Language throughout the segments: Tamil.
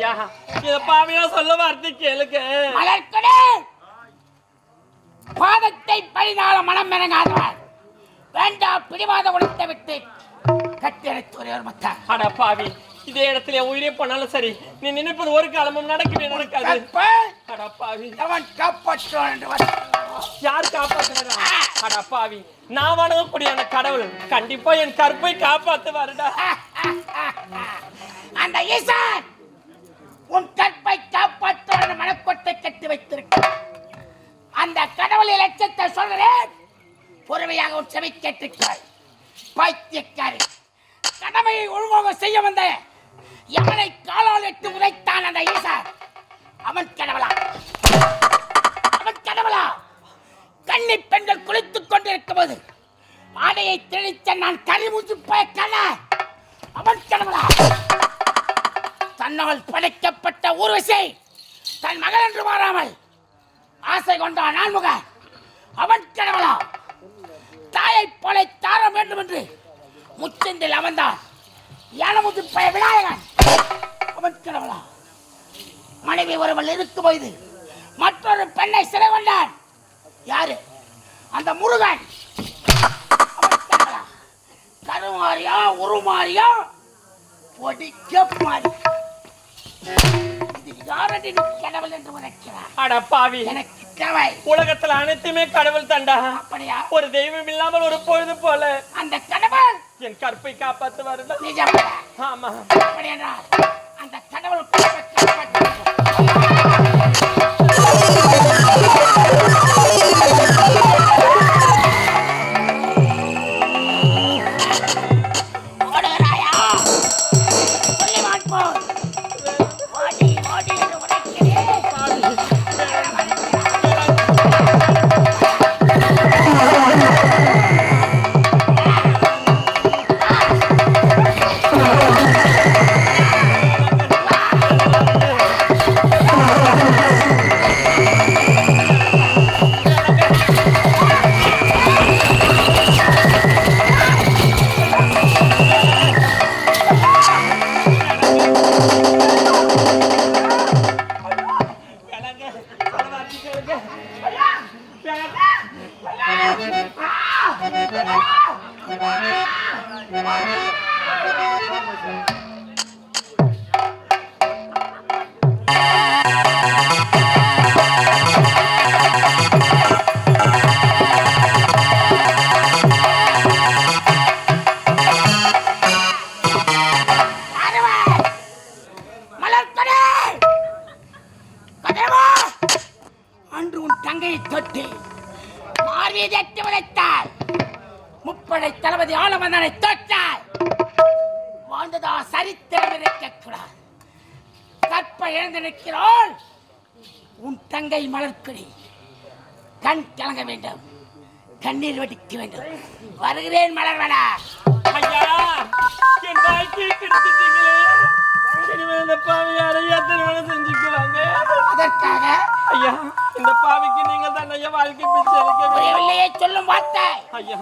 ஐயா இத பாவியா சொல்ல வார்த்தை கேளுங்க மலர்கொடே பாதத்தை பழினால மனம் இறங்காதவன் வேண்டாம் பிடிவாத உழைத்த விட்டு கட்டியடைத்து ஒருவர் மத்தார் அட பாவி இதே இடத்துல உயிரே போனாலும் சரி நீ நினைப்பது ஒரு காலமும் நடக்கவே நடக்காது அட பாவி அவன் காப்பாற்றுவான் என்று யார் காப்பாத்துறா அட பாவி நான் வணங்கக்கூடிய அந்த கடவுள் கண்டிப்பா என் கற்பை காப்பாத்துவாருடா அந்த ஈசான் உன் கற்பை காப்பாற்ற மனக்கொட்டை கட்டி வைத்திருக்க அந்த கடவுள் இலட்சத்தை சொல்கிறேன். பொறுமையாக உன் செவி கேட்டிருக்கிறாய். பைத்தியக்காரி. கடமையை ஒழுங்காக செய்ய வந்த எவனை காலால் எட்டு உதைத்தான் அந்த ஈசா. அவன் கடவுளா? அவன் கடவுளா? கண்ணி பெண்கள் குளித்துக் கொண்டிருக்கும் போது ஆடையை தெளித்த நான் கரிமுச்சு பயக்கல அவன் கடவுளா? தன்னால் படைக்கப்பட்ட ஊர்வசி தன் மகள் என்று மாறாமல் ஆசை கொண்டான் நான்முக அவன் கடவுளா. தாயை போல தார வேண்டும் என்று முச்சந்தில் அமர்ந்தான். யானமுத்து பய விநாயகன். அவன் கடவுளா. மனைவி ஒருவள் இருக்கும் போது மற்றொரு பெண்ணை சிறை கொண்டான். யாரு? அந்த முருகன். கருமாரியா உருமாரியா கருமாறியா பொடிக்க மாறி. இது யாரடி நீ கடவுள் என்று உரைக்கிறார் அட பாவி. எனக்கு தேவை. உலகத்துல அனைத்துமே கடவுள் தண்டா. அப்படியா? ஒரு தெய்வம் இல்லாமல் ஒரு பொழுது போல. அந்த கடவுள் என் கற்பை காப்பாத்துவாருடா. நிஜம்? ஆமா. அந்த கடவுள் தொட்டு. எட்டி முப்படை தளபதி ஆலமன்னனை தொட்டாய் வாழ்ந்ததா சரித்திரம் இருக்கக்கூடாது கற்ப இழந்து நிற்கிறாள். உன் தங்கை மலர்க்கடி கண் கலங்க வேண்டும். கண்ணீர் வடிக்க வேண்டும். வருகிறேன் மலர்வனா. ஐயா என் வாழ்க்கையை இந்த செஞ்சுக்குவாங்க? அதற்காக ஐயா இந்த பாவிக்கு நீங்க தான் ஐயா வாழ்க்கை பிச்சை அளிக்க. புரியவில்லையே சொல்லும் வார்த்தை. ஐயா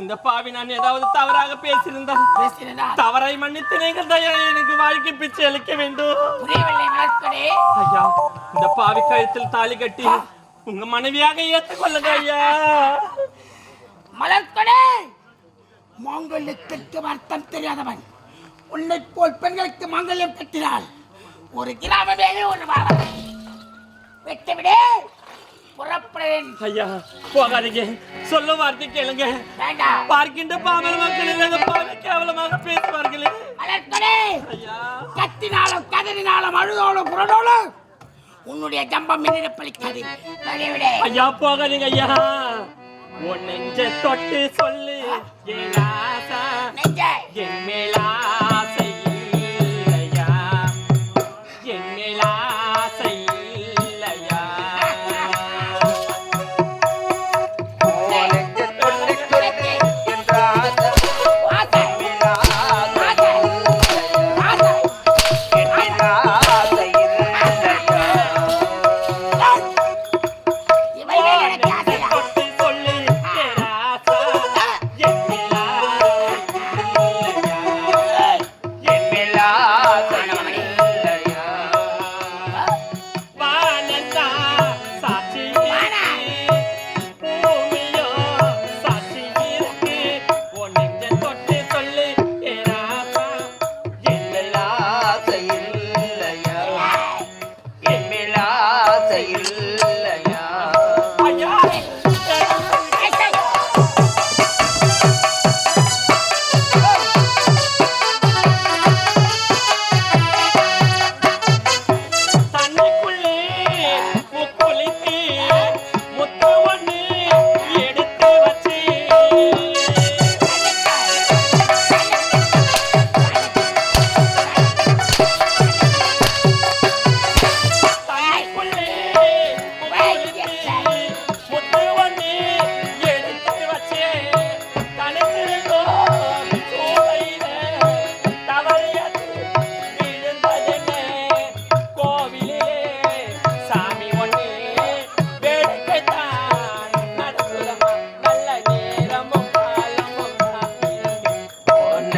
இந்த பாவி நான் ஏதாவது தவறாக பேசியிருந்தால் பேசினார் தவறை மன்னித்து நீங்கள் தான் எனக்கு வாழ்க்கை பிச்சை அளிக்க வேண்டும். புரியவில்லை மலர்க்கடே ஐயா இந்த பாவி கழுத்தில் தாலி கட்டி உங்க மனைவியாக ஏற்றுக்கொள்ளுங்க ஐயா. மலர்க்கடே மாங்கல்யத்திற்கு அர்த்தம் தெரியாதவன். உன்னை போல் பெண்களுக்கு மாங்கல்யம் கட்டினாள் ஒரு கிராமமே ஒரு வாரம் விட்டுவிடு. புறப்படுறேன் ஐயா போகாதீங்க. சொல்ல வார்த்தை கேளுங்க. வேண்டாம். பார்க்கின்ற பாமர மக்கள் கேவலமாக பேசுவார்களே. மலர்க்கடே ஐயா. கத்தினாலும் கதறினாலும் அழுதோளும் புறடோளும் உன்னுடைய ஜம்பம் மின்னிட பலிக்காது விடு ஐயா போகாதீங்க ஐயா. உன் நெஞ்ச தொட்டு சொல்லு. என் ஆசா.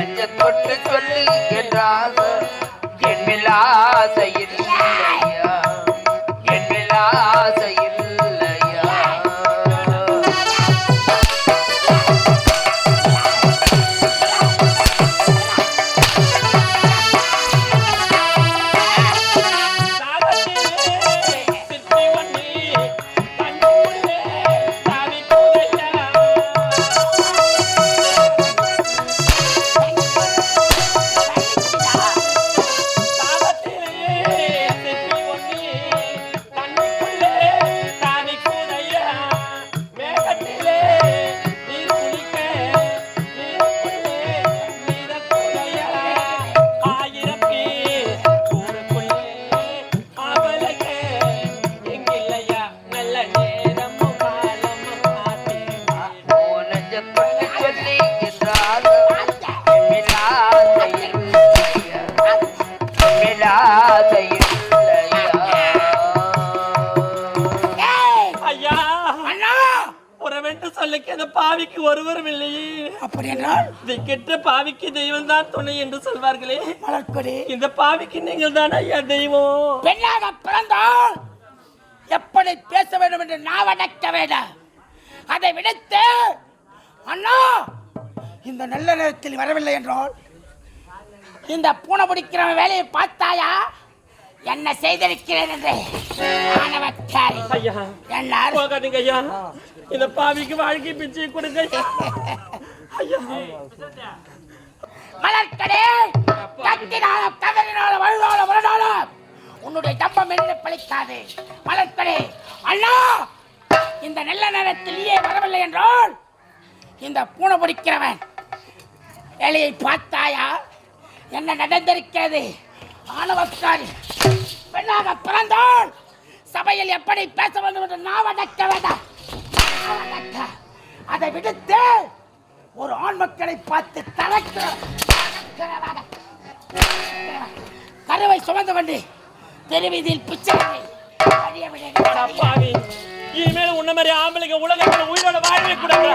நெஞ்ச தொட்டு சொல்லி என்றாக என் விலாசையில் உறவென்று சொல்லிக்க இந்த பாவிக்கு ஒருவரும் இல்லையே. அப்படி என்றால் திக்கெட்ட பாவிக்கு தெய்வம் தான் துணை என்று சொல்வார்களே. மலர்கொடி இந்த பாவிக்கு நீங்கள் தான் ஐயா தெய்வம்? பெண்ணாக பிறந்தால் எப்படி பேச வேண்டும் என்று நான் அடக்க வேண்டும்? அதை விடுத்து அண்ணா இந்த நல்ல நேரத்தில் வரவில்லை என்றால் இந்த பூனை பிடிக்கிறவன் வேலையை பார்த்தாயா? என்ன செய்திருக்கிறேன் என்று ஆணவக்காரி ஐயா என்னார் போகாதீங்க ஐயா. இந்த பாவிக்கு வாழ்க்கை பிச்சை கொடுங்க ஐயா. மலர்கடே கத்தினாலும் கதறினாலும் முரடாலும் உன்னுடைய தம்பம் என்று பழிக்காது. மலர்கடே அண்ணா இந்த நல்ல நேரத்தில் நீயே வரவில்லை என்றால் இந்த பூனை பிடிக்கிறவன். வேலையை பார்த்தாயா? என்ன நடந்திருக்கிறது? ஆணவக்காரி பெண்ணாக பிறந்தால் சபையில் எப்படி பேச வேண்டும் என்று நான் அடக்க வேண்டாம். அதை விடுத்து ஒரு ஆண் மக்களை பார்த்து தனக்கு கருவை சுமந்து கொண்டு தெருவீதியில் பிச்சை இனிமேல் உன்ன மாதிரி ஆம்பளைங்க உலகத்துல உயிரோட வாழவே கூடாது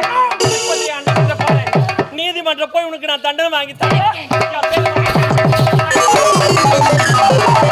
நீதிமன்றம் போய் உனக்கு நான் தண்டனை வாங்கி தரேன். Oh, my God.